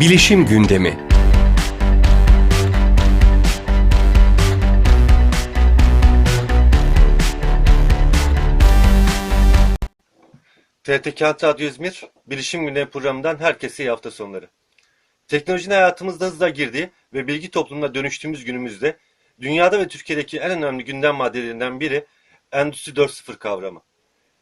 Bilişim gündemi. TRT Kağıt Radyo İzmir, Bilişim Gündemi programından herkese iyi hafta sonları. Teknolojinin hayatımızda hızla girdiği ve bilgi toplumuna dönüştüğümüz günümüzde dünyada ve Türkiye'deki en önemli gündem maddelerinden biri Endüstri 4.0 kavramı.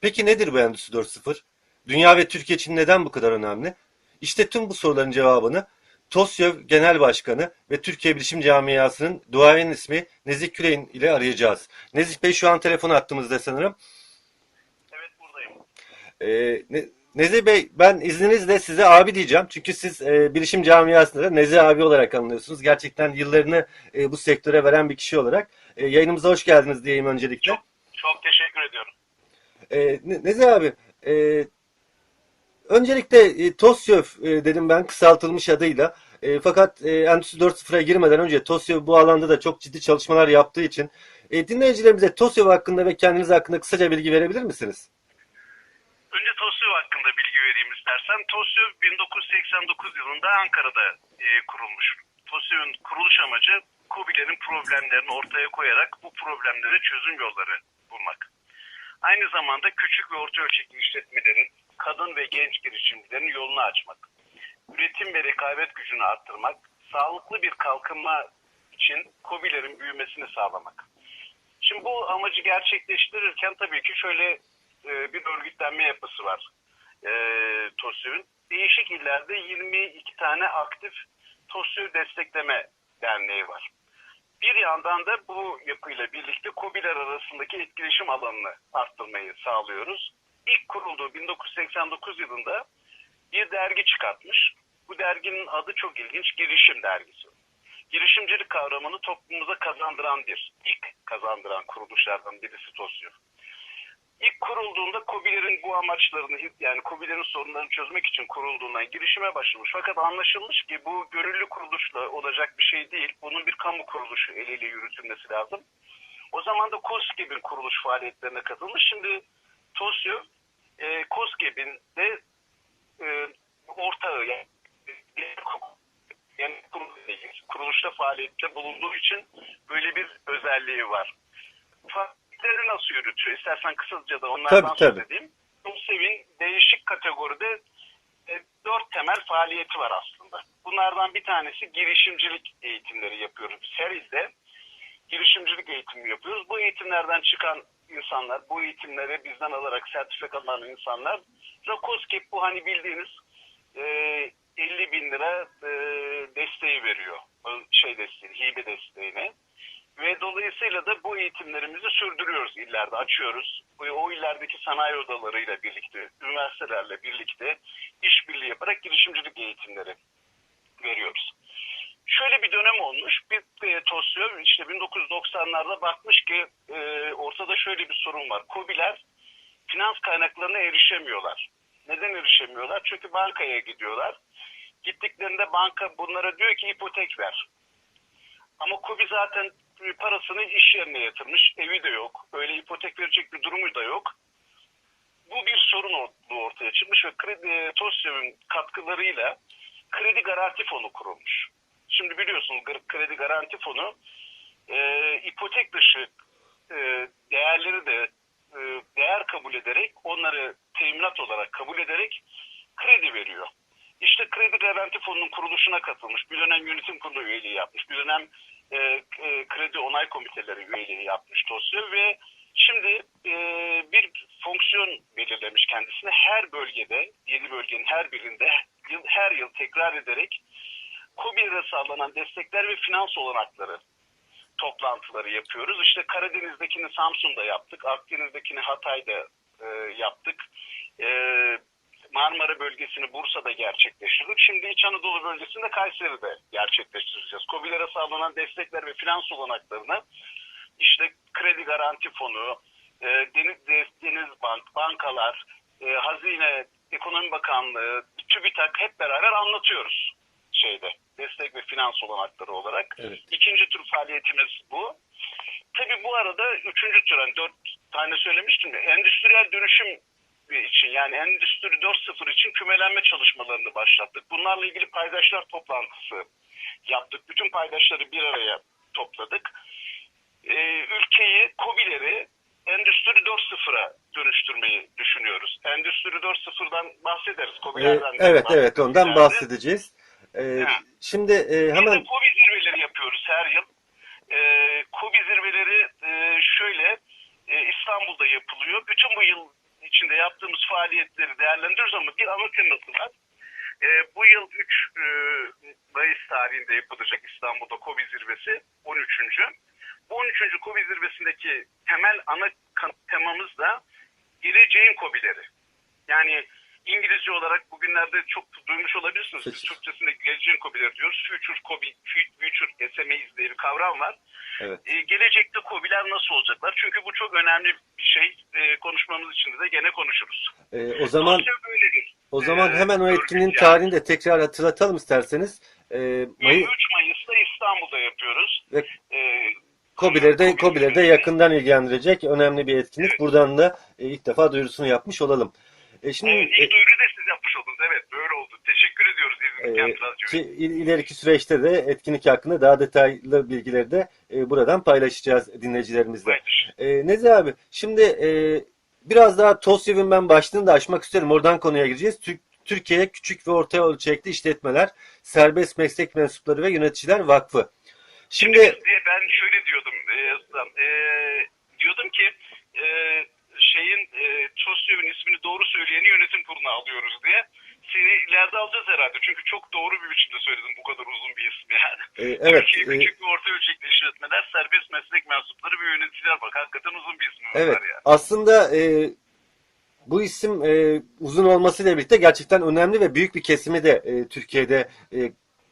Peki nedir bu Endüstri 4.0? Dünya ve Türkiye için neden bu kadar önemli? İşte tüm bu soruların cevabını TOSYÖV Genel Başkanı ve Türkiye Bilişim Camiası'nın duayen ismi Nezih Küreyin ile arayacağız. Nezih Bey şu an telefon attığımızda sanırım. Evet buradayım. Ee, Ne- Nezih Bey ben izninizle size abi diyeceğim. Çünkü siz e, bilişim camiasında da Nezih abi olarak anılıyorsunuz. Gerçekten yıllarını e, bu sektöre veren bir kişi olarak. E, yayınımıza hoş geldiniz diyeyim öncelikle. Çok çok teşekkür ediyorum. E, Ne- Nezih abi e, öncelikle e, TOSYÖV e, dedim ben kısaltılmış adıyla. E, fakat e, Endüstri 4.0'a girmeden önce TOSYÖV bu alanda da çok ciddi çalışmalar yaptığı için e, dinleyicilerimize TOSYÖV hakkında ve kendiniz hakkında kısaca bilgi verebilir misiniz? Önce TOSYÖV hakkında bilgi vereyim istersen. TOSYÖV 1989 yılında Ankara'da e, kurulmuş. TOSYÖV'ün kuruluş amacı KOBİ'lerin problemlerini ortaya koyarak bu problemlere çözüm yolları bulmak. Aynı zamanda küçük ve orta ölçekli işletmelerin, kadın ve genç girişimcilerin yolunu açmak. Üretim ve rekabet gücünü arttırmak, sağlıklı bir kalkınma için KOBİ'lerin büyümesini sağlamak. Şimdi bu amacı gerçekleştirirken tabii ki şöyle e, bir örgütlenme yapısı var e, TOSÜ'nün. Değişik illerde 22 tane aktif TOSÜ destekleme derneği var. Bir yandan da bu yapıyla birlikte KOBİ'ler arasındaki etkileşim alanını arttırmayı sağlıyoruz. İlk kurulduğu 1989 yılında bir dergi çıkartmış. Bu derginin adı çok ilginç, Girişim Dergisi. Girişimcilik kavramını toplumumuza kazandıran bir, ilk kazandıran kuruluşlardan birisi TOSYO. İlk kurulduğunda KOBİ'lerin bu amaçlarını yani KOBİ'lerin sorunlarını çözmek için kurulduğundan girişime başlamış. Fakat anlaşılmış ki bu gönüllü kuruluşla olacak bir şey değil. Bunun bir kamu kuruluşu eliyle yürütülmesi lazım. O zaman da KOSGEB'in kuruluş faaliyetlerine katılmış. Şimdi TOSYO e, KOSGEB'in de e, ortağı yani, yani kuruluşta faaliyette bulunduğu için böyle bir özelliği var. Faaliyetleri nasıl yürütüyor? İstersen kısaca da onlardan Tabii, tabii. edeyim. TOSEV'in değişik kategoride e, dört temel faaliyeti var aslında. Bunlardan bir tanesi girişimcilik eğitimleri yapıyoruz. İlde girişimcilik eğitimi yapıyoruz. Bu eğitimlerden çıkan insanlar, bu eğitimleri bizden alarak sertifika alan insanlar Rakoskep bu hani bildiğiniz e, 50 bin lira e, desteği veriyor. Şey desteği, hibe desteğini. Ve dolayısıyla da bu eğitimlerimizi sürdürüyoruz illerde, açıyoruz. O illerdeki sanayi odalarıyla birlikte, üniversitelerle birlikte işbirliği yaparak girişimcilik eğitimleri veriyoruz. Şöyle bir dönem olmuş. E, TOSYÖ işte 1990'larda bakmış ki e, ortada şöyle bir sorun var. KOBİ'ler finans kaynaklarına erişemiyorlar. Neden erişemiyorlar? Çünkü bankaya gidiyorlar. Gittiklerinde banka bunlara diyor ki ipotek ver. Ama KOBİ zaten parasını iş yerine yatırmış. Evi de yok. Öyle ipotek verecek bir durumu da yok. Bu bir sorun ortaya çıkmış ve kredi TOSYÖ'nün katkılarıyla kredi garanti fonu kurulmuş. Şimdi biliyorsunuz kredi garanti fonu e, ipotek dışı e, değerleri de e, değer kabul ederek onları teminat olarak kabul ederek kredi veriyor. İşte kredi garanti fonunun kuruluşuna katılmış. Bir dönem yönetim kurulu üyeliği yapmış. Bir dönem e, e, kredi onay komiteleri üyeliği yapmış TOSYÖ ve şimdi e, bir fonksiyon belirlemiş kendisine. Her bölgede, yedi bölgenin her birinde yıl, her yıl tekrar ederek KOBİ'lere sağlanan destekler ve finans olanakları toplantıları yapıyoruz. İşte Karadeniz'dekini Samsun'da yaptık, Akdeniz'dekini Hatay'da e, yaptık. E, Marmara bölgesini Bursa'da gerçekleştirdik. Şimdi İç Anadolu bölgesinde Kayseri'de gerçekleştireceğiz. KOBİ'lere sağlanan destekler ve finans olanaklarını işte kredi garanti fonu, e, Deniz, Deniz Bank, bankalar, e, Hazine, Ekonomi Bakanlığı, TÜBİTAK hep beraber anlatıyoruz şeyde destek ve finans olanakları olarak. Evet. İkinci tür faaliyetimiz bu. Tabii bu arada üçüncü tür, hani dört tane söylemiştim ya, endüstriyel dönüşüm için yani Endüstri 4.0 için kümelenme çalışmalarını başlattık. Bunlarla ilgili paydaşlar toplantısı yaptık. Bütün paydaşları bir araya topladık. Ee, ülkeyi, COBİ'leri Endüstri 4.0'a dönüştürmeyi düşünüyoruz. Endüstri 4.0'dan bahsederiz. Ee, COBİ'lerden de evet evet ondan ileride. bahsedeceğiz. Ee, Ha. şimdi e, Biz de hemen KOBİ zirveleri yapıyoruz her yıl. Ee, KOBİ zirveleri e, şöyle e, İstanbul'da yapılıyor. Bütün bu yıl içinde yaptığımız faaliyetleri değerlendiriyoruz ama bir ana teması var. E, bu yıl 3 e, Mayıs tarihinde yapılacak İstanbul'da KOBİ zirvesi 13. Bu 13. KOBİ zirvesindeki temel ana temamız da geleceğin KOBİ'leri. Yani İngilizce olarak bugünlerde çok duymuş olabilirsiniz. Biz. Türkçesinde geleceğin KOBİ'leri diyoruz. Future KOBİ, Future SMEs diye bir kavram var. evet. Ee, gelecekte KOBİ'ler nasıl olacaklar? Çünkü bu çok önemli bir şey. Ee, konuşmamız için de gene konuşuruz. Ee, o zaman o zaman Ee, hemen o etkinin tarihini de tekrar hatırlatalım isterseniz. Ee, Mayı, 23 Mayıs'ta İstanbul'da yapıyoruz. Ve Ee, Kobileri de, KOBİ Kobileri de yakından ilgilendirecek önemli bir etkinlik. Evet. Buradan da e, ilk defa duyurusunu yapmış olalım. E, şimdi Evet, ilk duyuruyu da siz yapmış oldunuz. Evet, böyle oldu. Teşekkür ediyoruz e, İzmir e, ki il- ileriki süreçte de etkinlik hakkında daha detaylı bilgileri de e, buradan paylaşacağız dinleyicilerimizle. E, Nezi abi şimdi e, biraz daha TOSYEV'in ben başlığını da açmak isterim. Oradan konuya gireceğiz. Türk, Türkiye Küçük ve Orta Ölçekli İşletmeler, Serbest Meslek Mensupları ve Yöneticiler Vakfı. Şimdi diye ben şöyle diyordum e. E, diyordum ki e, şeyin e, TOSYOV'un ismini doğru söyleyeni yönetim kuruluna alıyoruz diye. Seni ileride alacağız herhalde. Çünkü çok doğru bir biçimde söyledim bu kadar uzun bir ismi yani. e, evet Türkiye e, Küçük ve Orta Ölçekli İşletmeler, Serbest Meslek Mensupları ve Yöneticiler bak. Hakikaten uzun bir ismi Evet. var yani. Aslında e, bu isim e, uzun olmasıyla birlikte gerçekten önemli ve büyük bir kesimi de e, Türkiye'de e,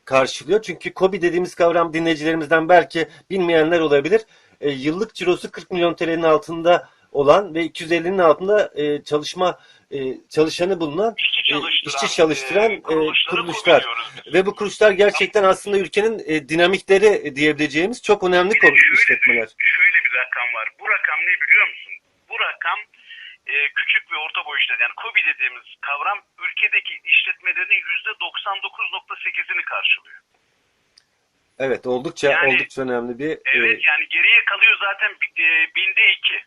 karşılıyor. Çünkü KOBİ dediğimiz kavram dinleyicilerimizden belki bilmeyenler olabilir. E, yıllık cirosu 40 milyon TL'nin altında olan ve 250'nin altında e, çalışma e, çalışanı bulunan İşçi e, çalıştıran, işçi çalıştıran e, e, kuruluşlar. Ve bu kuruluşlar gerçekten aslında ülkenin e, dinamikleri diyebileceğimiz çok önemli Bir şöyle- işletmeler. Şöyle bir rakam var. Bu rakam ne biliyor musun? Bu rakam e, küçük ve orta boy işletme. Yani KOBİ dediğimiz kavram ülkedeki işletmelerin %99.8'ini karşılıyor. Evet oldukça Yani- oldukça önemli bir e, Evet yani geriye kalıyor zaten bi- e, binde iki.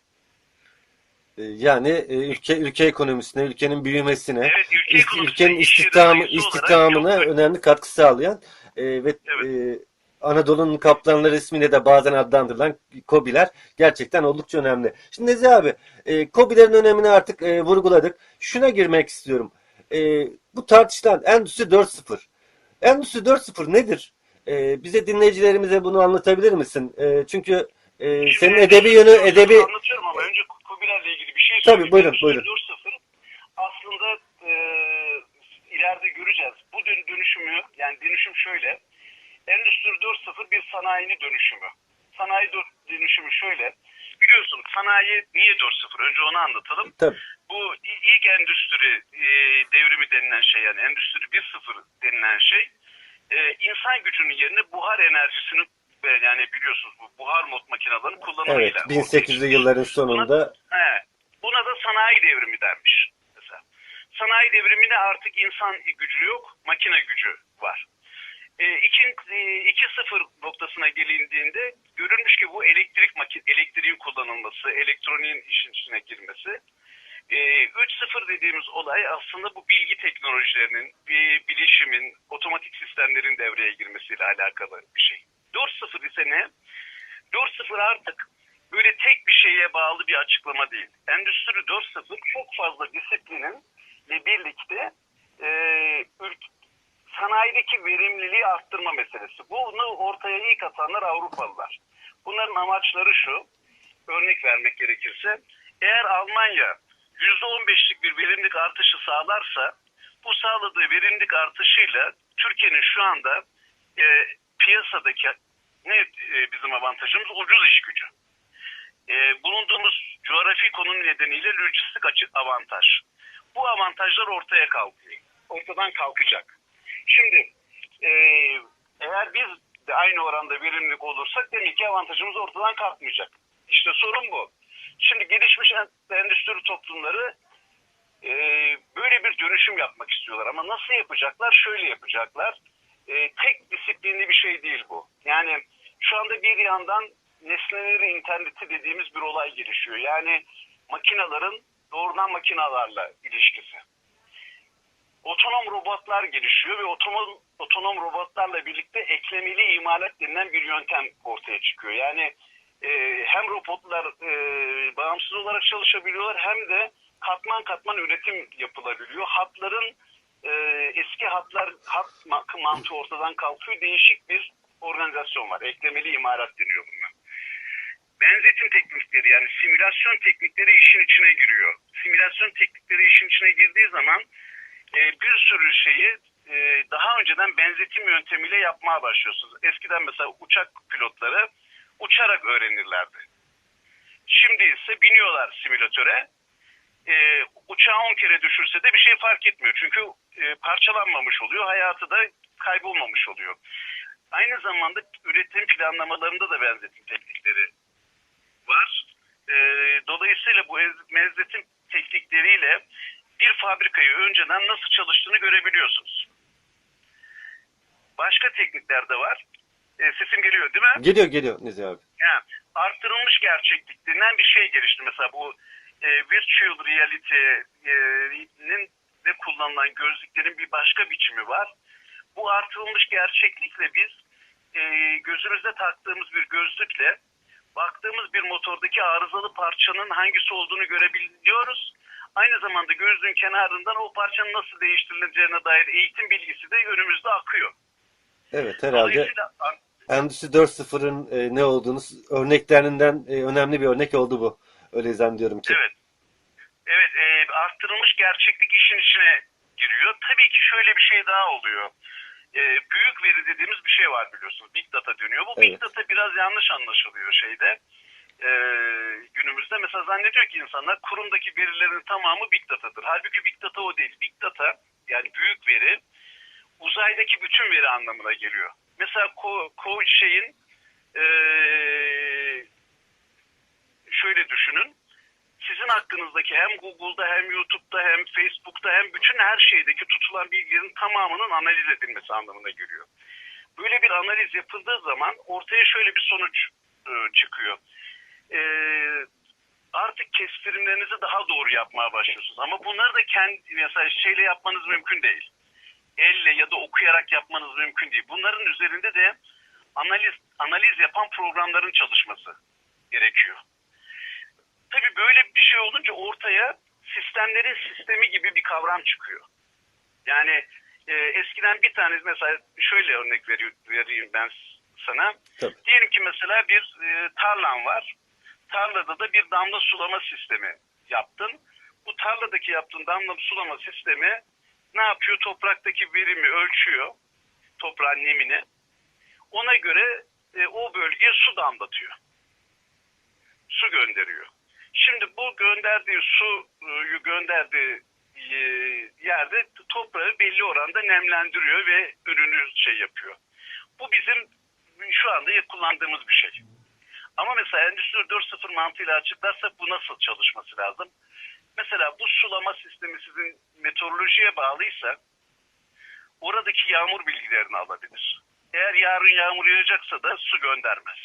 E, Yani e, ülke ülke ekonomisine, ülkenin büyümesine, Evet, ülke ist- ülkenin istihdamı olarak istihdamına çok- önemli katkı sağlayan e, ve Evet. e, Anadolu'nun kaplanları ismiyle de bazen adlandırılan KOBİ'ler gerçekten oldukça önemli. Şimdi Nezi abi, e, KOBİ'lerin önemini artık e, vurguladık. Şuna girmek istiyorum. E, bu tartışılan Endüstri 4.0. Endüstri 4.0 nedir? E, bize dinleyicilerimize bunu anlatabilir misin? E, çünkü e, senin edebi yönü, edebi 4.0 Anlatıyorum ama önce KOBİ'lerle ilgili bir şey Tabii, söyleyeyim. buyurun, Endüstri buyurun. 4.0 aslında e, ileride göreceğiz. Bu dön- dönüşümü yani dönüşüm şöyle. Endüstri 4.0 bir sanayinin dönüşümü. Sanayi dö- dönüşümü şöyle. Biliyorsun sanayi niye 4.0? Önce onu anlatalım. tabii. Bu ilk endüstri e, devrimi denilen şey yani endüstri 1.0 denilen şey e, insan gücünün yerine buhar enerjisini ve yani biliyorsunuz bu buhar mod makinelerin Evet, kullanımıyla. 1800'lü yılların sonunda He, buna da sanayi devrimi denmiş mesela. Sanayi devriminde artık insan gücü yok, makine gücü var. E, iki, e, 2.0 noktasına gelindiğinde görülmüş ki bu elektrik maki- elektriğin kullanılması, elektroniğin işin içine girmesi. E, 3.0 dediğimiz olay aslında bu bilgi teknolojilerinin, bir bilişimin, otomatik sistemlerin devreye girmesiyle alakalı bir şey. 4.0 ise ne? 4.0 artık böyle tek bir şeye bağlı bir açıklama değil. Endüstri 4.0 çok fazla disiplinin ile birlikte e, ülk- sanayideki verimliliği arttırma meselesi. Bunu ortaya ilk atanlar Avrupalılar. Bunların amaçları şu, örnek vermek gerekirse, eğer Almanya %15'lik bir verimlilik artışı sağlarsa, bu sağladığı verimlilik artışıyla Türkiye'nin şu anda e, piyasadaki ne e, bizim avantajımız? Ucuz iş gücü. E, bulunduğumuz coğrafi konum nedeniyle lojistik açık avantaj. Bu avantajlar ortaya kalkıyor. Ortadan kalkacak. Şimdi e, eğer biz de aynı oranda verimlilik olursak demek ki avantajımız ortadan kalkmayacak. İşte sorun bu. Şimdi gelişmiş en- endüstri toplumları e, böyle bir dönüşüm yapmak istiyorlar. Ama nasıl yapacaklar? Şöyle yapacaklar. E, tek disiplinli bir şey değil bu. Yani şu anda bir yandan nesneleri interneti dediğimiz bir olay gelişiyor. Yani makinaların doğrudan makinalarla ilişkisi. Otonom robotlar gelişiyor ve otonom, otonom robotlarla birlikte eklemeli imalat denilen bir yöntem ortaya çıkıyor. Yani e, hem robotlar e, bağımsız olarak çalışabiliyorlar hem de katman katman üretim yapılabiliyor. Hatların e, eski hatlar hat ma- mantığı ortadan kalkıyor. Değişik bir organizasyon var. Eklemeli imalat deniyor bunlar. Benzetim teknikleri yani simülasyon teknikleri işin içine giriyor. Simülasyon teknikleri işin içine girdiği zaman e, bir sürü şeyi e, daha önceden benzetim yöntemiyle yapmaya başlıyorsunuz. Eskiden mesela uçak pilotları uçarak öğrenirlerdi. Şimdi ise biniyorlar simülatöre. E, uçağı 10 kere düşürse de bir şey fark etmiyor. Çünkü e, parçalanmamış oluyor. Hayatı da kaybolmamış oluyor. Aynı zamanda üretim planlamalarında da benzetim teknikleri var. E, dolayısıyla bu benzetim teknikleriyle bir fabrikayı önceden nasıl çalıştığını görebiliyorsunuz. Başka teknikler de var. E, sesim geliyor değil mi? Geliyor geliyor Nezih abi. Yani artırılmış gerçeklik denilen bir şey gelişti. Mesela bu e, virtual reality'nin de kullanılan gözlüklerin bir başka biçimi var. Bu artırılmış gerçeklikle biz e, gözümüzde taktığımız bir gözlükle baktığımız bir motordaki arızalı parçanın hangisi olduğunu görebiliyoruz. Aynı zamanda gözlüğün kenarından o parçanın nasıl değiştirileceğine dair eğitim bilgisi de önümüzde akıyor. Evet herhalde Endüstri 4.0'ın e, ne olduğunu örneklerinden e, önemli bir örnek oldu bu. Öyle zannediyorum ki. Evet. Evet, e, arttırılmış gerçeklik işin içine giriyor. Tabii ki şöyle bir şey daha oluyor. E, büyük veri dediğimiz bir şey var biliyorsunuz. Big data dönüyor. Bu big Evet. data biraz yanlış anlaşılıyor şeyde. E, günümüzde mesela zannediyor ki insanlar kurumdaki verilerin tamamı big datadır. Halbuki big data o değil. Big data yani büyük veri uzaydaki bütün veri anlamına geliyor. Mesela ko, ko şeyin e, şöyle düşünün. Sizin hakkınızdaki hem Google'da hem YouTube'da hem Facebook'ta hem bütün her şeydeki tutulan bilgilerin tamamının analiz edilmesi anlamına geliyor. Böyle bir analiz yapıldığı zaman ortaya şöyle bir sonuç e, çıkıyor. E, artık kestirimlerinizi daha doğru yapmaya başlıyorsunuz. Ama bunları da kendi mesela şeyle yapmanız mümkün değil. Elle ya da okuyarak yapmanız mümkün değil. Bunların üzerinde de analiz analiz yapan programların çalışması gerekiyor. Tabii böyle bir şey olunca ortaya sistemlerin sistemi gibi bir kavram çıkıyor. Yani e, eskiden bir tanesi mesela şöyle örnek veri- vereyim ben sana. Tabii. Diyelim ki mesela bir e, tarlan var. Tarlada da bir damla sulama sistemi yaptın. Bu tarladaki yaptığın damla sulama sistemi ne yapıyor? Topraktaki verimi ölçüyor. Toprağın nemini. Ona göre e, o bölgeye su damlatıyor. Su gönderiyor. Şimdi bu gönderdiği suyu gönderdiği e, yerde toprağı belli oranda nemlendiriyor ve ürünü şey yapıyor. Bu bizim şu anda kullandığımız bir şey. Ama mesela Endüstri 4.0 mantığıyla açıklarsak bu nasıl çalışması lazım? Mesela bu sulama sistemi sizin meteorolojiye bağlıysa oradaki yağmur bilgilerini alabilir. Eğer yarın yağmur yağacaksa da su göndermez.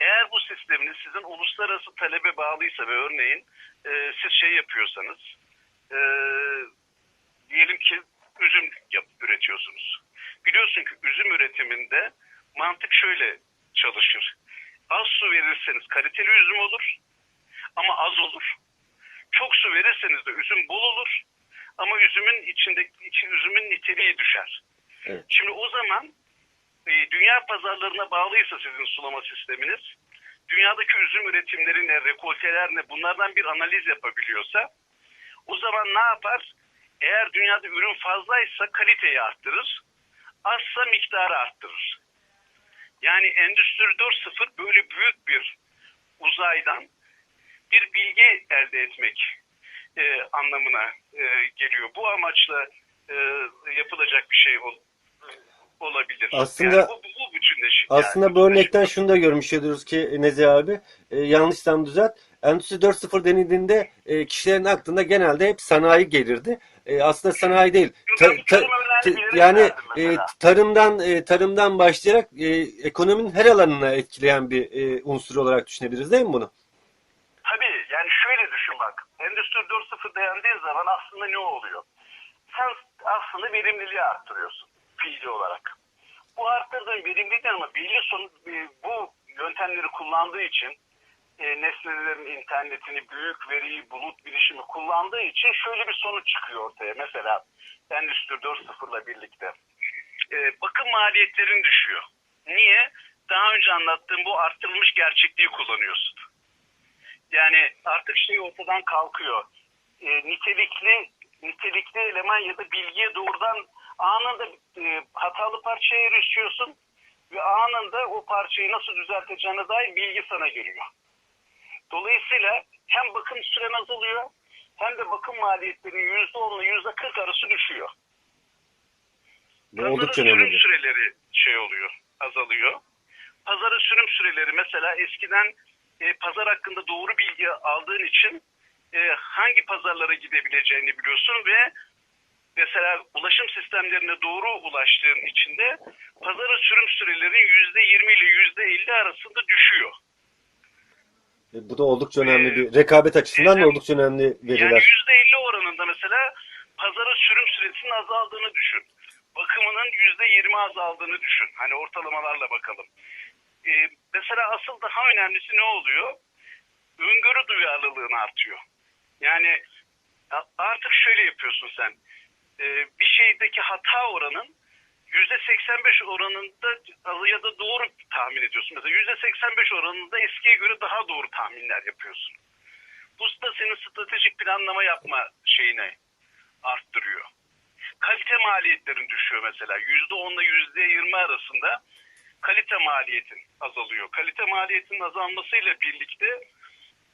Eğer bu sisteminiz sizin uluslararası talebe bağlıysa ve örneğin e, siz şey yapıyorsanız e, diyelim ki üzüm yap, üretiyorsunuz. Biliyorsun ki üzüm üretiminde mantık şöyle çalışır. Az su verirseniz kaliteli üzüm olur ama az olur. Çok su verirseniz de üzüm bol olur ama üzümün içinde için üzümün niteliği düşer. Evet. Şimdi o zaman e, dünya pazarlarına bağlıysa sizin sulama sisteminiz, dünyadaki üzüm üretimleri ne, rekolteler ne bunlardan bir analiz yapabiliyorsa o zaman ne yapar? Eğer dünyada ürün fazlaysa kaliteyi arttırır, azsa miktarı arttırır. Yani Endüstri 4.0 böyle büyük bir uzaydan bir bilgi elde etmek e, anlamına e, geliyor. Bu amaçla e, yapılacak bir şey ol- olabilir. Aslında- yani bu, bu bütünleşik. Aslında bu örnekten şunu da görmüş oluyoruz ki Nezi abi, e, yanlışsam düzelt. Endüstri 4.0 denildiğinde e, kişilerin aklında genelde hep sanayi gelirdi. E, aslında sanayi değil. Ta- ta- ta- yani e, tarımdan e, tarımdan başlayarak e, ekonominin her alanına etkileyen bir e, unsur olarak düşünebiliriz değil mi bunu? Tabii yani şöyle düşün bak. Endüstri 4.0 dendiği zaman aslında ne oluyor? Sen aslında verimliliği arttırıyorsun fiili olarak. Bu arttırdığın verimlilik ama belli son, e, bu yöntemleri kullandığı için e, nesnelerin internetini, büyük veriyi, bulut bilişimi kullandığı için şöyle bir sonuç çıkıyor ortaya. Mesela Endüstri 4.0 ile birlikte. E, bakım maliyetlerin düşüyor. Niye? Daha önce anlattığım bu arttırılmış gerçekliği kullanıyorsun. Yani artık şey ortadan kalkıyor. E, nitelikli nitelikli eleman ya da bilgiye doğrudan anında e, hatalı parçaya erişiyorsun ve anında o parçayı nasıl düzelteceğine dair bilgi sana geliyor. Dolayısıyla hem bakım süren azalıyor hem de bakım maliyetlerinin %10 ile %40 arası düşüyor. Bu Pazarın oldukça sürüm önemli. süreleri şey oluyor, azalıyor. Pazarın sürüm süreleri mesela eskiden e, pazar hakkında doğru bilgi aldığın için e, hangi pazarlara gidebileceğini biliyorsun ve mesela ulaşım sistemlerine doğru ulaştığın için de pazarın sürüm süreleri %20 ile %50 arasında düşüyor. E, Bu da oldukça önemli bir rekabet açısından da Bizim- oldukça önemli Yani veriler. %50 oranında mesela pazarın sürüm süresinin azaldığını düşün. Bakımının %20 azaldığını düşün. Hani ortalamalarla bakalım. Ee, mesela asıl daha önemlisi ne oluyor? Öngörü duyarlılığın artıyor. Yani artık şöyle yapıyorsun sen. Ee, bir şeydeki hata oranın %85 oranında ya da doğru tahmin ediyorsun. Mesela %85 oranında eskiye göre daha doğru tahminler yapıyorsun. Bu da senin stratejik planlama yapma şeyini arttırıyor. Kalite maliyetlerin düşüyor mesela. %10 ile %20 arasında kalite maliyetin azalıyor. Kalite maliyetinin azalmasıyla birlikte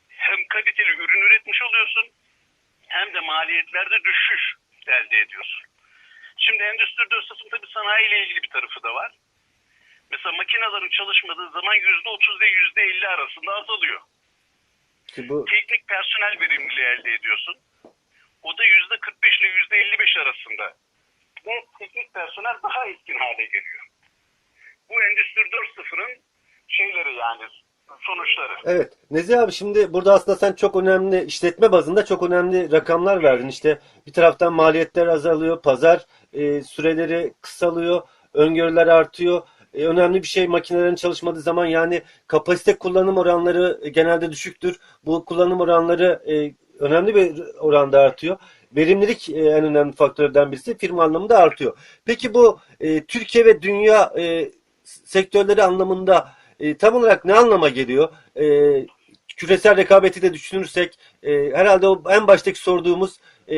hem kaliteli ürün üretmiş oluyorsun hem de maliyetlerde düşüş elde ediyorsun. Şimdi Endüstri 4.0 tabii sanayi ile ilgili bir tarafı da var. Mesela makinelerin çalışmadığı zaman %30 ile %50 arasında azalıyor Ki bu teknik personel verimliliği elde ediyorsun. O da yüzde 45 ile yüzde 55 arasında. Ve teknik personel daha etkin hale geliyor. Bu Endüstri 4.0'ın şeyleri yani sonuçları. Evet. Nezih abi şimdi burada aslında sen çok önemli işletme bazında çok önemli rakamlar verdin. İşte bir taraftan maliyetler azalıyor, pazar e, süreleri kısalıyor, öngörüler artıyor. E, önemli bir şey makinelerin çalışmadığı zaman yani kapasite kullanım oranları genelde düşüktür. Bu kullanım oranları e, önemli bir oranda artıyor. Verimlilik e, en önemli faktörlerden birisi firma anlamında artıyor. Peki bu e, Türkiye ve dünya e, sektörleri anlamında e, tam olarak ne anlama geliyor? E, küresel rekabeti de düşünürsek e, herhalde o en baştaki sorduğumuz e,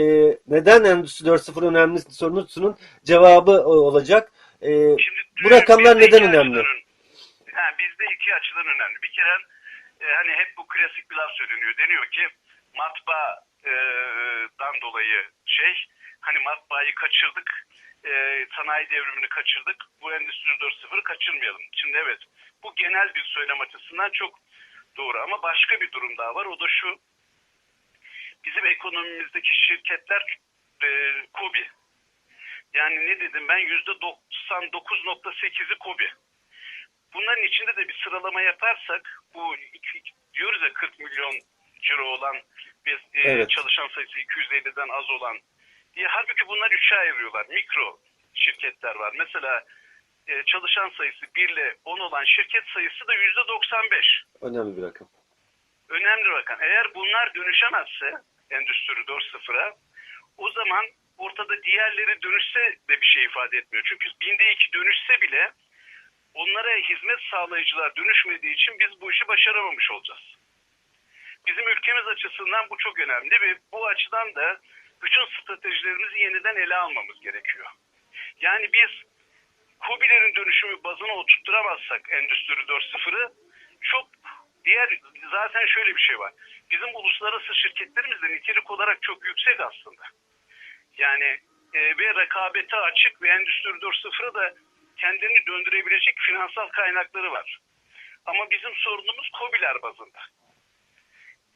neden Endüstri 4.0 önemli sorusunun cevabı olacak. E, Şimdi bu rakamlar neden önemli? açıdan- Ha, bizde iki açıdan önemli. Bir kere e, hani hep bu klasik bir laf söyleniyor. Deniyor ki matbaadan dolayı şey hani matbaayı kaçırdık e, sanayi devrimini kaçırdık. Bu Endüstri 4.0'ı kaçırmayalım. Şimdi evet bu genel bir söylem açısından çok doğru ama başka bir durum daha var. O da şu bizim ekonomimizdeki şirketler e, KOBİ. Yani ne dedim ben %99.8'i KOBİ. Bunların içinde de bir sıralama yaparsak bu iki- diyoruz ya 40 milyon ciro olan bir e, Evet. çalışan sayısı 250'den az olan diye halbuki bunlar üçe ayırıyorlar. Mikro şirketler var. Mesela e, çalışan sayısı 1 ile 10 olan şirket sayısı da %95 Önemli bir rakam. önemli rakam. Eğer bunlar dönüşemezse Endüstri 4.0'a o zaman ortada diğerleri dönüşse de bir şey ifade etmiyor. Çünkü binde iki dönüşse bile onlara hizmet sağlayıcılar dönüşmediği için biz bu işi başaramamış olacağız. Bizim ülkemiz açısından bu çok önemli ve bu açıdan da bütün stratejilerimizi yeniden ele almamız gerekiyor. Yani biz KOBİ'lerin dönüşümü bazına oturtturamazsak Endüstri 4.0'ı çok diğer zaten şöyle bir şey var. Bizim uluslararası şirketlerimiz de nitelik olarak çok yüksek aslında. Yani e, ve rekabete açık ve Endüstri 4.0'ı da kendini döndürebilecek finansal kaynakları var. Ama bizim sorunumuz KOBİ'ler bazında.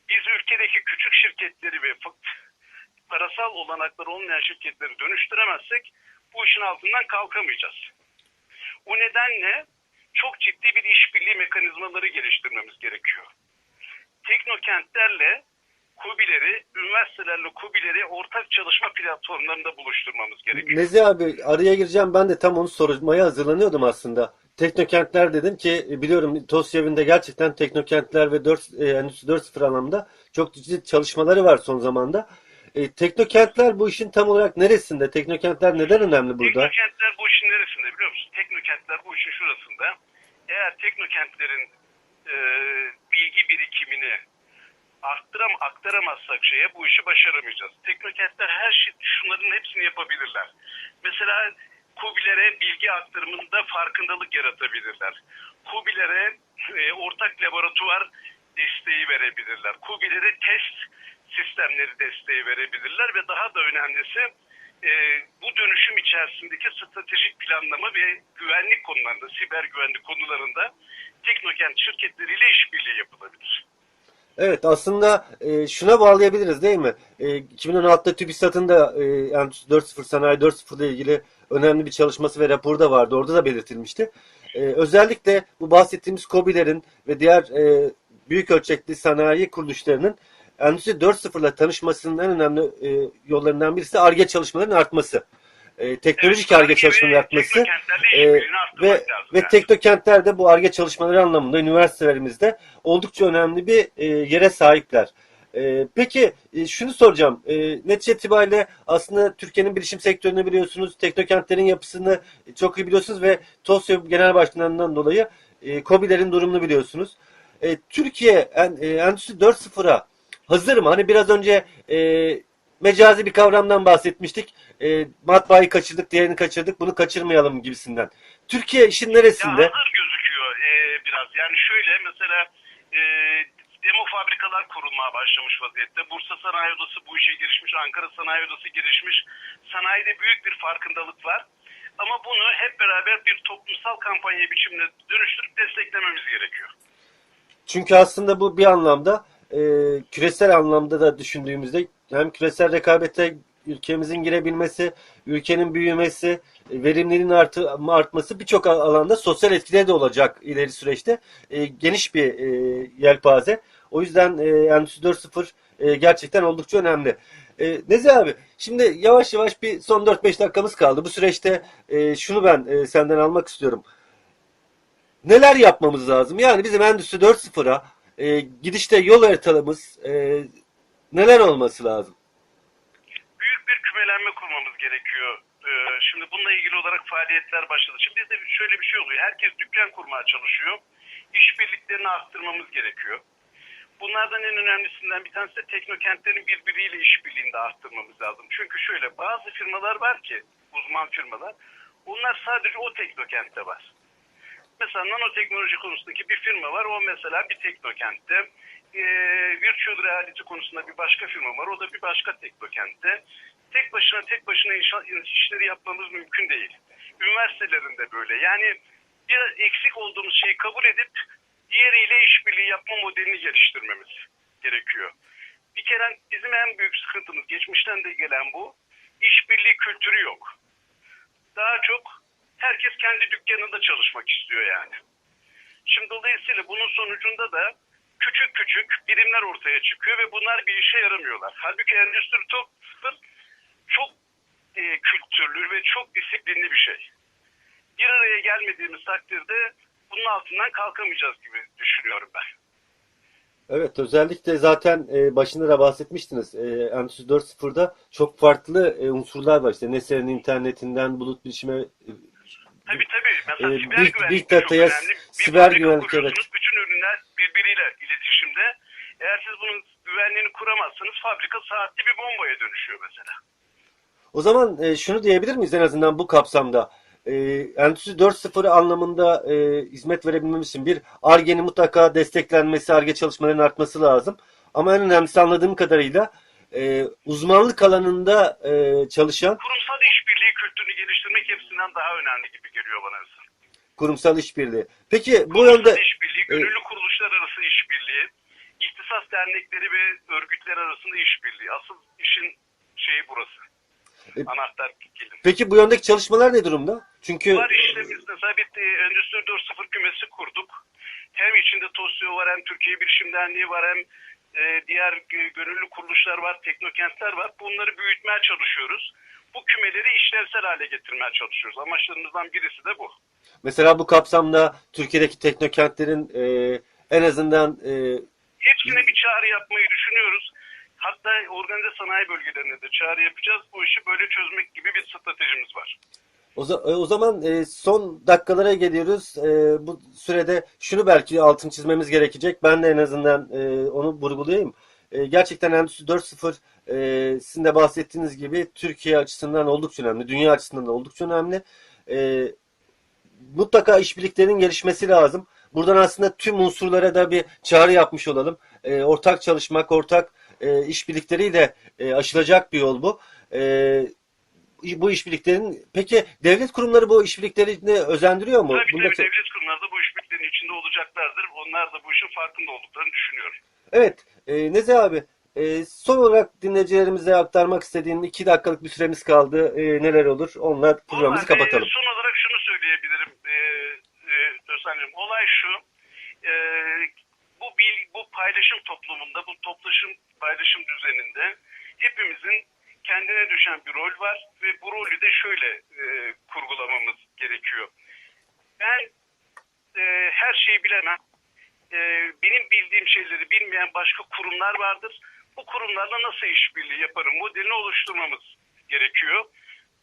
Biz ülkedeki küçük şirketleri ve parasal olanakları olmayan şirketleri dönüştüremezsek bu işin altından kalkamayacağız. O nedenle çok ciddi bir işbirliği mekanizmaları geliştirmemiz gerekiyor. Teknokentlerle KOBİ'leri, üniversitelerle KOBİ'leri ortak çalışma platformlarında buluşturmamız gerekiyor. Nezi abi araya gireceğim ben de tam onu sormaya hazırlanıyordum aslında. Teknokentler dedin ki biliyorum TOSYEV'in gerçekten teknokentler ve 4, e, Endüstri 4.0 anlamda çok ciddi çalışmaları var son zamanda. E, teknokentler bu işin tam olarak neresinde? Teknokentler neden önemli burada? Teknokentler bu işin neresinde biliyor musun? Teknokentler bu işin şurasında. Eğer teknokentlerin e, bilgi birikimini arttıram aktaramazsak şeye bu işi başaramayacağız. Teknokentler her şey şunların hepsini yapabilirler. Mesela KOBİ'lere bilgi aktarımında farkındalık yaratabilirler. KOBİ'lere e, ortak laboratuvar desteği verebilirler. KOBİ'lere test sistemleri desteği verebilirler ve daha da önemlisi e, bu dönüşüm içerisindeki stratejik planlama ve güvenlik konularında, siber güvenlik konularında teknokent şirketleriyle işbirliği yapılabilir. Evet aslında e, şuna bağlayabiliriz değil mi? E, 2016'da TÜBİSAT'ın da e, Endüstri 4.0 Sanayi 4.0 ile ilgili önemli bir çalışması ve raporu da vardı. Orada da belirtilmişti. E, özellikle bu bahsettiğimiz KOBİ'lerin ve diğer e, büyük ölçekli sanayi kuruluşlarının Endüstri 4.0 ile tanışmasının en önemli e, yollarından birisi ARGE çalışmalarının artması. E, teknolojik Evet, ARGE çalışmalarının artması. E, ve ve yani. teknokentler de bu ARGE çalışmaları anlamında üniversitelerimizde oldukça önemli bir e, yere sahipler. E, peki e, şunu soracağım. E, netice itibariyle aslında Türkiye'nin bilişim sektörünü biliyorsunuz, teknokentlerin yapısını çok iyi biliyorsunuz ve TOSYO Genel Başkanı'ndan dolayı e, KOBİ'lerin durumunu biliyorsunuz. E, Türkiye en, e, Endüstri 4.0'a hazır mı? Hani biraz önce e, mecazi bir kavramdan bahsetmiştik. E, matbaayı kaçırdık, diğerini kaçırdık, bunu kaçırmayalım gibisinden. Türkiye işin neresinde? Ya hazır gözüküyor e, biraz. Yani şöyle mesela e, demo fabrikalar kurulmaya başlamış vaziyette. Bursa Sanayi Odası bu işe girişmiş. Ankara Sanayi Odası girişmiş. Sanayide büyük bir farkındalık var. Ama bunu hep beraber bir toplumsal kampanya biçimine dönüştürüp desteklememiz gerekiyor. Çünkü aslında bu bir anlamda e, küresel anlamda da düşündüğümüzde hem küresel rekabete ülkemizin girebilmesi, ülkenin büyümesi, verimliliğin artı, artması birçok al- alanda sosyal etkileri de olacak ileri süreçte. E, geniş bir e, yelpaze. O yüzden e, Endüstri 4.0 e, gerçekten oldukça önemli. E, Nezi abi, şimdi yavaş yavaş bir son 4-5 dakikamız kaldı. Bu süreçte e, şunu ben e, senden almak istiyorum. Neler yapmamız lazım? Yani bizim Endüstri 4.0'a e, gidişte yol haritamız e, neler olması lazım? büyük bir kümelenme kurmamız gerekiyor. Ee, şimdi bununla ilgili olarak faaliyetler başladı. Şimdi bizde şöyle bir şey oluyor. Herkes dükkan kurmaya çalışıyor. İşbirliklerini arttırmamız gerekiyor. Bunlardan en önemlisinden bir tanesi de teknokentlerin birbiriyle işbirliğini de arttırmamız lazım. Çünkü şöyle bazı firmalar var ki uzman firmalar onlar sadece o teknokentte var. Mesela nanoteknoloji konusundaki bir firma var. O mesela bir teknokentte. E, virtual reality konusunda bir başka firma var. O da bir başka teknokentte. Tek başına tek başına inşa, işleri yapmamız mümkün değil. Üniversitelerinde böyle. Yani bir eksik olduğumuz şeyi kabul edip diğeriyle işbirliği yapma modelini geliştirmemiz gerekiyor. Bir kere bizim en büyük sıkıntımız geçmişten de gelen bu. İşbirliği kültürü yok. Daha çok herkes kendi dükkanında çalışmak istiyor yani. Şimdi dolayısıyla bunun sonucunda da küçük küçük birimler ortaya çıkıyor ve bunlar bir işe yaramıyorlar. Halbuki endüstri çok çok e, kültürlü ve çok disiplinli bir şey. Bir araya gelmediğimiz takdirde bunun altından kalkamayacağız gibi düşünüyorum ben. Evet, özellikle zaten e, başında da bahsetmiştiniz. E, Endüstri 4.0'da çok farklı e, unsurlar var. İşte nesnenin internetinden bulut bilişime e, Tabii tabii. Mesela Ee, siber big- güvenlik big data'ya, siber güvenlik, evet. Bütün ürünler birbiriyle iletişimde. Eğer siz bunun güvenliğini kuramazsanız fabrika saatli bir bombaya dönüşüyor mesela. O zaman e, şunu diyebilir miyiz en azından bu kapsamda? E, Endüstri 4.0 anlamında e, hizmet verebilmemiz için bir Ar-Ge'nin mutlaka desteklenmesi, Ar-Ge çalışmalarının artması lazım. Ama en önemlisi anladığım kadarıyla e, uzmanlık alanında e, çalışan Kurumsal işbirliği kültürünü geliştirmek hepsinden açısından daha önemli gibi geliyor bana. Kurumsal işbirliği. Peki bu Kurumsal yönde işbirliği, gönüllü kuruluşlar arası işbirliği, ihtisas dernekleri ve örgütler arasında işbirliği. Asıl işin şeyi burası. E, Anahtar kelime. peki bu yöndeki çalışmalar ne durumda? Çünkü Var işte biz mesela bir e, Endüstri 4.0 kümesi kurduk. Hem içinde TOSİO var hem Türkiye Bilişim Derneği var hem e, diğer gönüllü kuruluşlar var, teknokentler var. Bunları büyütmeye çalışıyoruz. Bu kümeleri işlevsel hale getirmeye çalışıyoruz. Amaçlarımızdan birisi de bu. mesela bu kapsamda Türkiye'deki teknokentlerin e, en azından e, Hepsine bir çağrı yapmayı düşünüyoruz. Hatta organize sanayi bölgelerine de çağrı yapacağız. Bu işi böyle çözmek gibi bir stratejimiz var. O, e, o zaman e, son dakikalara geliyoruz. E, bu sürede şunu belki altın çizmemiz gerekecek. Ben de en azından onu vurgulayayım. Gerçekten Endüstri 4.0 e, sizin de bahsettiğiniz gibi Türkiye açısından oldukça önemli. Dünya açısından da oldukça önemli. E, mutlaka işbirliklerinin gelişmesi lazım. Buradan aslında tüm unsurlara da bir çağrı yapmış olalım. E, ortak çalışmak, ortak e, işbirlikleriyle e, aşılacak bir yol bu. E, bu işbirliklerin peki devlet kurumları bu işbirliklerini özendiriyor mu? Tabii Bunda- tabii devlet kurumları da bu işbirliklerinin içinde olacaklardır. Onlar da bu işin farkında olduklarını düşünüyorum. Evet, e, Nezi abi, e, son olarak dinleyicilerimize aktarmak istediğin iki dakikalık bir süremiz kaldı. E, neler olur? Onunla programımızı Vallahi, kapatalım. e, son olarak şunu söyleyebilirim e, e, Özlemciğim. Olay şu. e, bu bil, bu paylaşım toplumunda, bu toplaşım paylaşım düzeninde hepimizin kendine düşen bir rol var ve bu rolü de şöyle e, kurgulamamız gerekiyor. Ben e, her şeyi bilemem. E, benim bildiğim şeyleri bilmeyen başka kurumlar vardır. Bu kurumlarla nasıl işbirliği yaparım modelini oluşturmamız gerekiyor.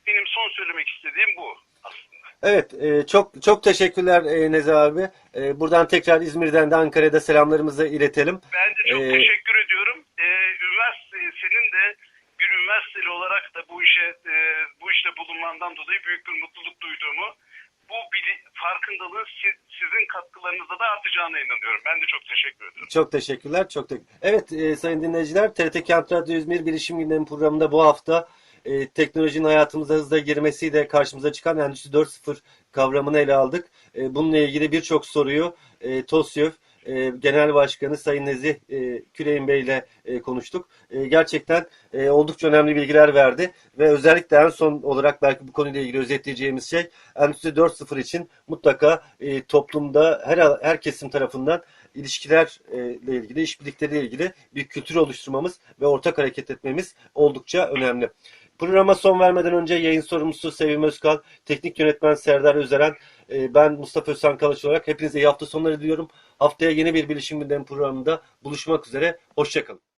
Benim son söylemek istediğim bu aslında. Evet, e, çok çok teşekkürler e, Nezi abi. E, buradan tekrar İzmir'den de Ankara'da selamlarımızı iletelim. Ben de çok Ee, teşekkür ediyorum. Ee, üniversite, senin de bir üniversiteli olarak da bu işe e, bu işte bulunmandan dolayı büyük bir mutluluk duyduğumu, bu bili, farkındalığın si- sizin katkılarınızla da artacağına inanıyorum. Ben de çok teşekkür ediyorum. Çok teşekkürler. Çok te- Evet e, sayın dinleyiciler, TRT Kent Radyo İzmir Bilişim Gündemi programında bu hafta e, teknolojinin hayatımıza hızla girmesiyle karşımıza çıkan Endüstri 4.0 kavramını ele aldık. E, bununla ilgili birçok soruyu e, TOSYÖV e, Genel Başkanı Sayın Nezih e, Küreğin Bey ile e, konuştuk. E, gerçekten e, oldukça önemli bilgiler verdi ve özellikle en son olarak belki bu konuyla ilgili özetleyeceğimiz şey Endüstri 4.0 için mutlaka e, toplumda her her kesim tarafından ilişkilerle ilgili, işbirlikleriyle ilgili bir kültür oluşturmamız ve ortak hareket etmemiz oldukça önemli. Programa son vermeden önce yayın sorumlusu Sevim Özkal, teknik yönetmen Serdar Özeren, e, ben Mustafa Özsan Kalaç olarak hepinize iyi hafta sonları diliyorum. Haftaya yeni bir bilişim gündemi programında buluşmak üzere. Hoşçakalın.